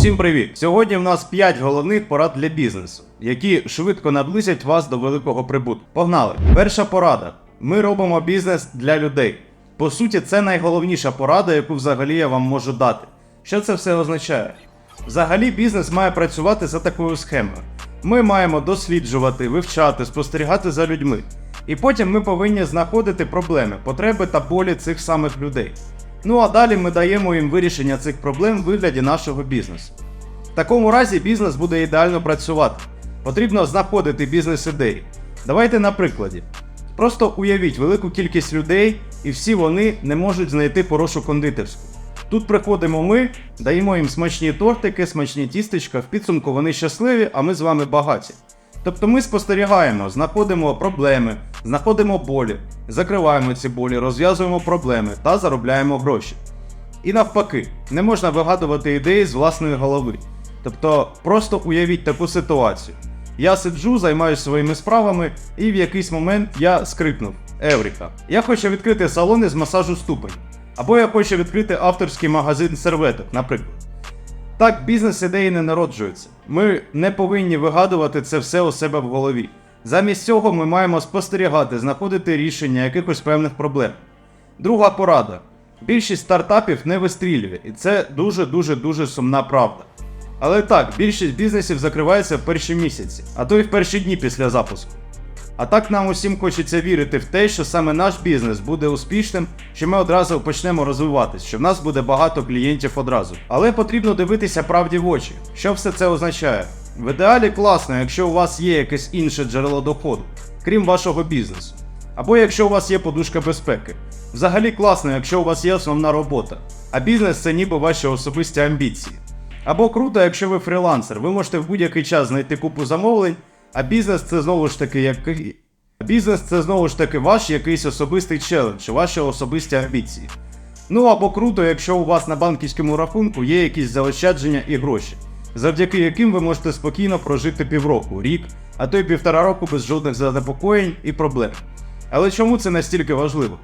Усім привіт! Сьогодні в нас 5 головних порад для бізнесу, які швидко наблизять вас до великого прибутку. Погнали! Перша порада: ми робимо бізнес для людей. По суті, це найголовніша порада, яку взагалі я вам можу дати. Що це все означає? Взагалі, бізнес має працювати за такою схемою. Ми маємо досліджувати, вивчати, спостерігати за людьми. І потім ми повинні знаходити проблеми, потреби та болі цих самих людей. Ну а далі ми даємо їм вирішення цих проблем в вигляді нашого бізнесу. В такому разі бізнес буде ідеально працювати. Потрібно знаходити бізнес-ідеї. Давайте на прикладі. Просто уявіть велику кількість людей, і всі вони не можуть знайти хорошу кондитерську. Тут приходимо ми, даємо їм смачні тортики, смачні тістечка, в підсумку вони щасливі, а ми з вами багаті. Тобто ми спостерігаємо, знаходимо проблеми, знаходимо болі, закриваємо ці болі, розв'язуємо проблеми та заробляємо гроші. І навпаки, не можна вигадувати ідеї з власної голови. Тобто, просто уявіть таку ситуацію. Я сиджу, займаюся своїми справами, і в якийсь момент я скрикнув: Евріка, я хочу відкрити салони з масажу ступень. Або я хочу відкрити авторський магазин серветок, наприклад. Так, бізнес-ідеї не народжуються. Ми не повинні вигадувати це все у себе в голові. Замість цього ми маємо спостерігати, знаходити рішення якихось певних проблем. Друга порада: більшість стартапів не вистрілює, і це дуже дуже дуже сумна правда. Але так, більшість бізнесів закривається в перші місяці, а то й в перші дні після запуску. А так нам усім хочеться вірити в те, що саме наш бізнес буде успішним, що ми одразу почнемо розвиватись, що в нас буде багато клієнтів одразу. Але потрібно дивитися правді в очі. Що все це означає? В ідеалі класно, якщо у вас є якесь інше джерело доходу, крім вашого бізнесу. Або якщо у вас є подушка безпеки. Взагалі класно, якщо у вас є основна робота, а бізнес це ніби ваші особисті амбіції. Або круто, якщо ви фрілансер, ви можете в будь-який час знайти купу замовлень, а бізнес це знову ж таки як. Бізнес це знову ж таки ваш якийсь особистий челендж, ваші особисті амбіції. Ну або круто, якщо у вас на банківському рахунку є якісь заощадження і гроші, завдяки яким ви можете спокійно прожити півроку, рік, а то й півтора року без жодних занепокоєнь і проблем. Але чому це настільки важливо?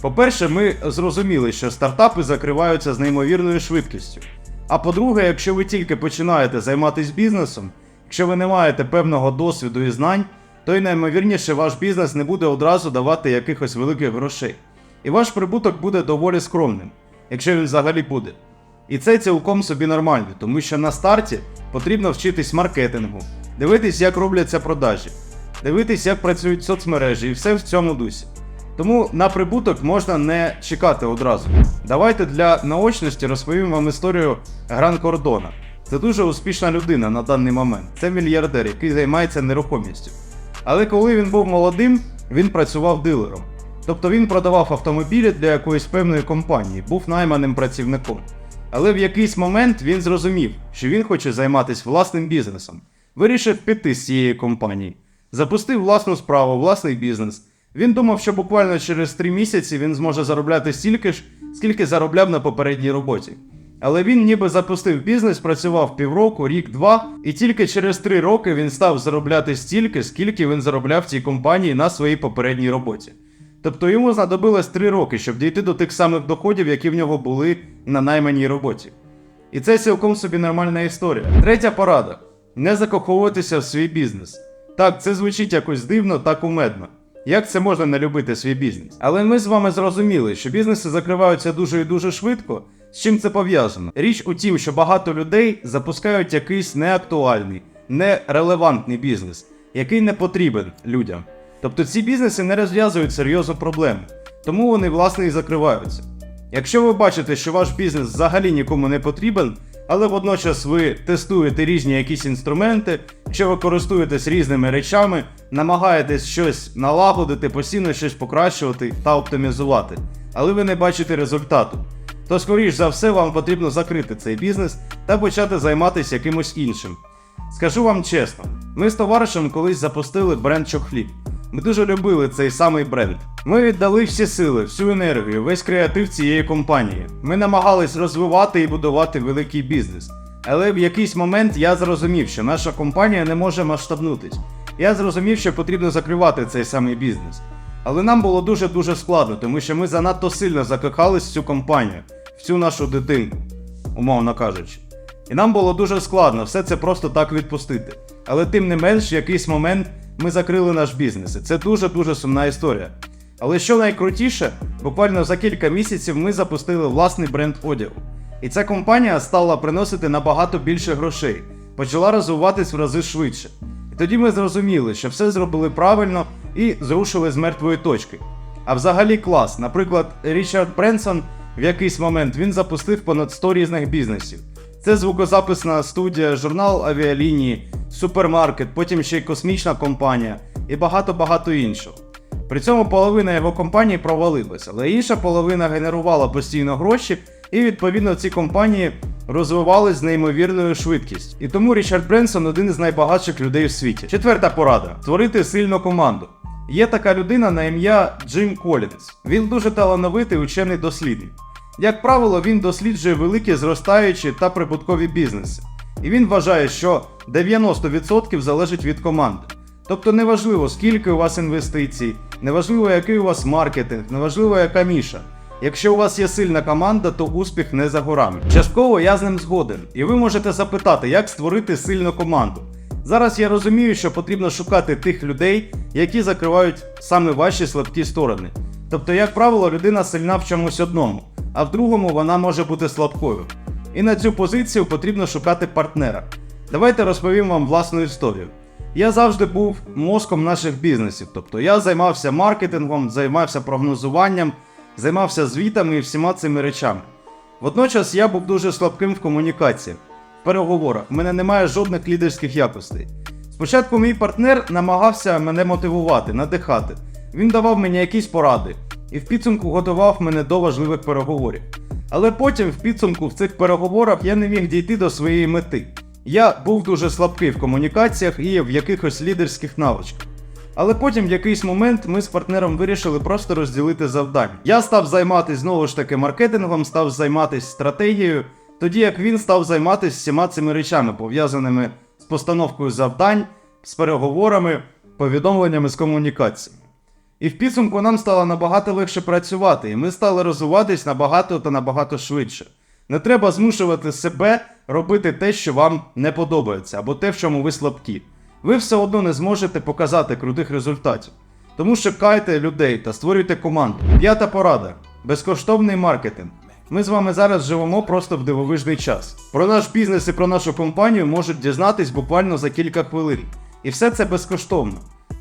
По-перше, ми зрозуміли, що стартапи закриваються з неймовірною швидкістю. А по-друге, якщо ви тільки починаєте займатися бізнесом, якщо ви не маєте певного досвіду і знань, то й наймовірніше ваш бізнес не буде одразу давати якихось великих грошей. І ваш прибуток буде доволі скромним, якщо він взагалі буде. І це цілком собі нормально, тому що на старті потрібно вчитись маркетингу, дивитись, як робляться продажі, дивитись, як працюють соцмережі, і все в цьому дусі. Тому на прибуток можна не чекати одразу. Давайте для наочності розповім вам історію Гран Кордона. Це дуже успішна людина на даний момент. Це мільярдер, який займається нерухомістю. Але коли він був молодим, він працював дилером. Тобто він продавав автомобілі для якоїсь певної компанії, був найманим працівником. Але в якийсь момент він зрозумів, що він хоче займатися власним бізнесом. Вирішив піти з цієї компанії, запустив власну справу, власний бізнес. Він думав, що буквально через 3 місяці він зможе заробляти стільки ж, скільки заробляв на попередній роботі. Але він ніби запустив бізнес, працював півроку, рік-два, і тільки через 3 роки він став заробляти стільки, скільки він заробляв цій компанії на своїй попередній роботі. Тобто йому знадобилось 3 роки, щоб дійти до тих самих доходів, які в нього були на найманій роботі. І це цілком собі нормальна історія. Третя порада: не закоховуватися в свій бізнес. Так, це звучить якось дивно та кумедно. Як це можна не любити свій бізнес? Але ми з вами зрозуміли, що бізнеси закриваються дуже і дуже швидко. З чим це пов'язано? Річ у тім, що багато людей запускають якийсь неактуальний, нерелевантний бізнес, який не потрібен людям. Тобто ці бізнеси не розв'язують серйозну проблему, тому вони власне і закриваються. Якщо ви бачите, що ваш бізнес взагалі нікому не потрібен, але водночас ви тестуєте різні якісь інструменти, що ви користуєтесь різними речами, намагаєтесь щось налагодити, постійно щось покращувати та оптимізувати, але ви не бачите результату, то скоріш за все вам потрібно закрити цей бізнес та почати займатися якимось іншим. Скажу вам чесно, ми з товаришем колись запустили бренд Чохліб. Ми дуже любили цей самий бренд. Ми віддали всі сили, всю енергію, весь креатив цієї компанії. Ми намагались розвивати і будувати великий бізнес. Але в якийсь момент я зрозумів, що наша компанія не може масштабнутись. Я зрозумів, що потрібно закривати цей самий бізнес. Але нам було дуже-дуже складно, тому що ми занадто сильно закохались в цю компанію, в цю нашу дитинку, умовно кажучи. І нам було дуже складно все це просто так відпустити. Але тим не менш, в якийсь момент ми закрили наш бізнес. І це дуже-дуже сумна історія. Але що найкрутіше, буквально за кілька місяців ми запустили власний бренд одягу. І ця компанія стала приносити набагато більше грошей, почала розвиватись в рази швидше. І тоді ми зрозуміли, що все зробили правильно і зрушили з мертвої точки. А взагалі клас. Наприклад, Річард Бренсон в якийсь момент він запустив понад 100 різних бізнесів. Це звукозаписна студія, журнал авіалінії, супермаркет, потім ще й космічна компанія і багато-багато іншого. При цьому половина його компанії провалилася, але інша половина генерувала постійно гроші, і відповідно ці компанії розвивались з неймовірною швидкістю. І тому Річард Бренсон один із найбагатших людей в світі. Четверта порада: створити сильну команду. Є така людина на ім'я Джим Колінс. Він дуже талановитий учений дослідник. Як правило, він досліджує великі зростаючі та прибуткові бізнеси. І він вважає, що 90% залежить від команди. Тобто неважливо, скільки у вас інвестицій, неважливо, який у вас маркетинг, неважливо, яка ніша. Якщо у вас є сильна команда, то успіх не за горами. Частково я з ним згоден, і ви можете запитати, як створити сильну команду. Зараз я розумію, що потрібно шукати тих людей, які закривають саме ваші слабкі сторони. Тобто, як правило, людина сильна в чомусь одному, а в другому вона може бути слабкою. І на цю позицію потрібно шукати партнера. Давайте розповім вам власну історію. Я завжди був мозком наших бізнесів, тобто я займався маркетингом, займався прогнозуванням, займався звітами і всіма цими речами. Водночас я був дуже слабким в комунікаціях, в переговорах. У мене немає жодних лідерських якостей. Спочатку мій партнер намагався мене мотивувати, надихати. Він давав мені якісь поради і в підсумку готував мене до важливих переговорів. Але потім, в підсумку, в цих переговорах я не міг дійти до своєї мети. Я був дуже слабкий в комунікаціях і в якихось лідерських навичках. Але потім в якийсь момент ми з партнером вирішили просто розділити завдання. Я став займатися знову ж таки маркетингом, став займатися стратегією, тоді як він став займатися всіма цими речами, пов'язаними з постановкою завдань, з переговорами, повідомленнями з комунікаціями. І в підсумку нам стало набагато легше працювати, і ми стали розвиватись набагато та набагато швидше. Не треба змушувати себе робити те, що вам не подобається, або те, в чому ви слабкі. Ви все одно не зможете показати крутих результатів. Тому шукайте людей та створюйте команду. П'ята порада безкоштовний маркетинг. Ми з вами зараз живемо просто в дивовижний час. Про наш бізнес і про нашу компанію можуть дізнатись буквально за кілька хвилин. І все це безкоштовно.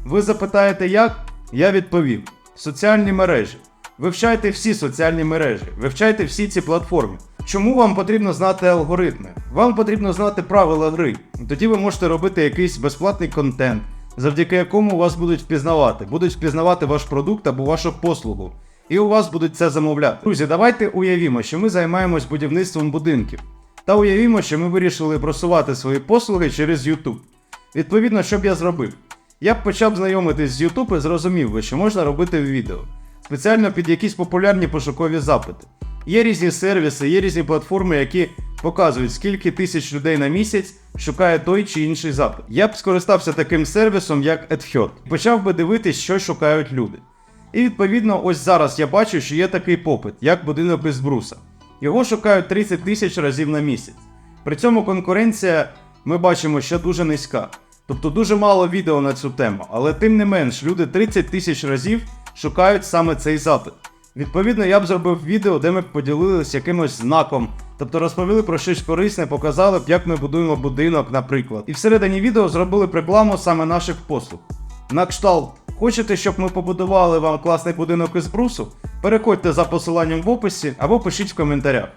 Ви запитаєте, як? Я відповім: соціальні мережі. Вивчайте всі соціальні мережі, вивчайте всі ці платформи. Чому вам потрібно знати алгоритми? Вам потрібно знати правила гри. Тоді ви можете робити якийсь безплатний контент, завдяки якому вас будуть впізнавати, будуть впізнавати ваш продукт або вашу послугу. І у вас будуть це замовляти. Друзі, давайте уявімо, що ми займаємось будівництвом будинків. Та уявімо, що ми вирішили просувати свої послуги через YouTube. Відповідно, що б я зробив? Я б почав знайомитись з YouTube і зрозумів би, що можна робити відео спеціально під якісь популярні пошукові запити. Є різні сервіси, є різні платформи, які показують, скільки тисяч людей на місяць шукає той чи інший запит. Я б скористався таким сервісом, як AdHerd. Почав би дивитись, що шукають люди. І відповідно, ось зараз я бачу, що є такий попит, як будинок із бруса. Його шукають 30 тисяч разів на місяць. При цьому конкуренція, ми бачимо, що дуже низька. Тобто дуже мало відео на цю тему, але тим не менш, люди 30 тисяч разів шукають саме цей запит. Відповідно, я б зробив відео, де ми б поділилися якимось знаком, тобто розповіли про щось корисне, показали б, як ми будуємо будинок, наприклад. І всередині відео зробили б рекламу саме наших послуг. На кшталт, хочете, щоб ми побудували вам класний будинок із брусу? Переходьте за посиланням в описі або пишіть в коментарях.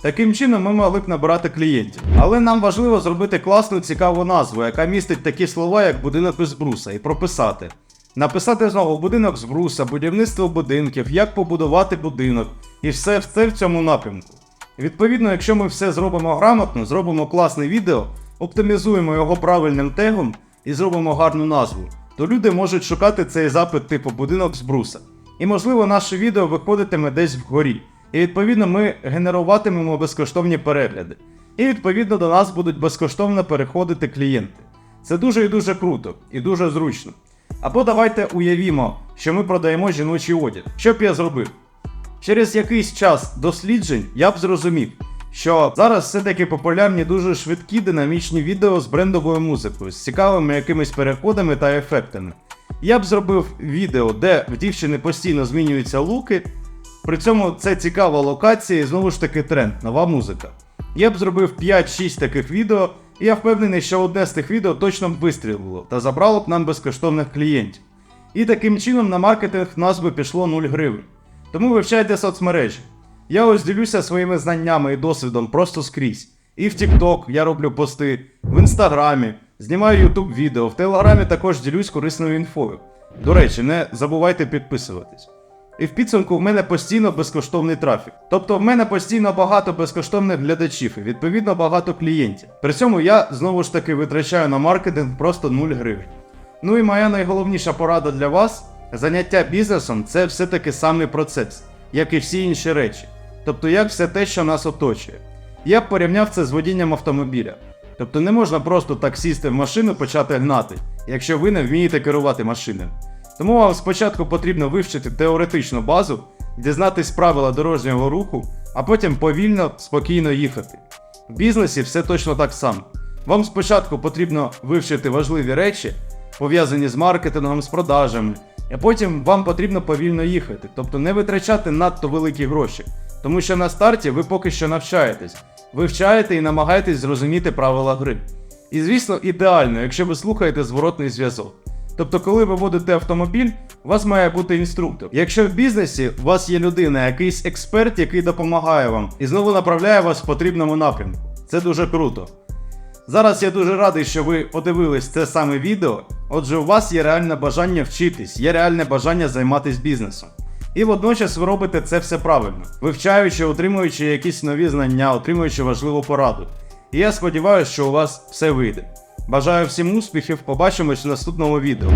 Таким чином ми могли б набирати клієнтів. Але нам важливо зробити класну цікаву назву, яка містить такі слова, як будинок із бруса, і прописати. Написати знову будинок з бруса, будівництво будинків, як побудувати будинок, і все все в цьому напрямку. Відповідно, якщо ми все зробимо грамотно, зробимо класне відео, оптимізуємо його правильним тегом і зробимо гарну назву, то люди можуть шукати цей запит типу будинок з бруса. І можливо наше відео виходитиме десь вгорі. І відповідно ми генеруватимемо безкоштовні перегляди. І відповідно до нас будуть безкоштовно переходити клієнти. Це дуже і дуже круто і дуже зручно. Або давайте уявімо, що ми продаємо жіночий одяг. Що б я зробив? Через якийсь час досліджень я б зрозумів, що зараз все-таки популярні дуже швидкі динамічні відео з брендовою музикою, з цікавими якимись переходами та ефектами. Я б зробив відео, де в дівчини постійно змінюються луки, при цьому це цікава локація і знову ж таки тренд, нова музика. Я б зробив 5-6 таких відео, і я впевнений, що одне з тих відео точно б вистрілило та забрало б нам безкоштовних клієнтів. І таким чином на маркетинг в нас би пішло 0 гривень. Тому вивчайте соцмережі. Я ось ділюся своїми знаннями і досвідом просто скрізь. І в TikTok я роблю пости, в інстаграмі, знімаю YouTube відео, в Телеграмі також ділюсь корисною інфою. До речі, не забувайте підписуватись. І в підсумку в мене постійно безкоштовний трафік. Тобто в мене постійно багато безкоштовних глядачів і відповідно багато клієнтів. При цьому я знову ж таки витрачаю на маркетинг просто 0 гривень. Ну і моя найголовніша порада для вас: заняття бізнесом це все-таки самий процес, як і всі інші речі. Тобто, як все те, що нас оточує. Я б порівняв це з водінням автомобіля. Тобто не можна просто так сісти в машину почати гнати, якщо ви не вмієте керувати машиною. Тому вам спочатку потрібно вивчити теоретичну базу, дізнатись правила дорожнього руху, а потім повільно, спокійно їхати. В бізнесі все точно так само. Вам спочатку потрібно вивчити важливі речі, пов'язані з маркетингом, з продажами, а потім вам потрібно повільно їхати, тобто не витрачати надто великі гроші. Тому що на старті ви поки що навчаєтесь, вивчаєте і намагаєтесь зрозуміти правила гри. І звісно, ідеально, якщо ви слухаєте зворотний зв'язок. Тобто, коли ви водите автомобіль, у вас має бути інструктор. Якщо в бізнесі у вас є людина, якийсь експерт, який допомагає вам і знову направляє вас в потрібному напрямку. Це дуже круто. Зараз я дуже радий, що ви подивились це саме відео. Отже, у вас є реальне бажання вчитись, є реальне бажання займатися бізнесом. І водночас ви робите це все правильно, вивчаючи, отримуючи якісь нові знання, отримуючи важливу пораду. І я сподіваюся, що у вас все вийде. Бажаю всім успіхів, побачимось в наступному відео.